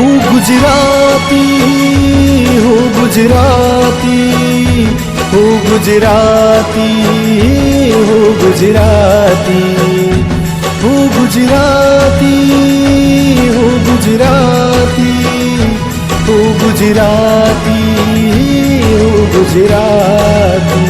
ગુજરાતી હું ગુજરાતી હું ગુજરાતી હું ગુજરાતી હું ગુજરાતી હું ગુજરાતી હું ગુજરાતી હું ગુજરાતી વિશ્વ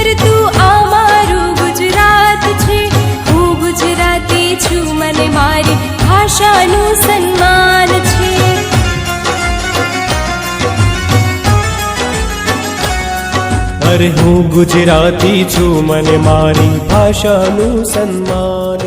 ભાષાનું સન્માન છે અરે હું ગુજરાતી છું મને મારી ભાષાનું સન્માન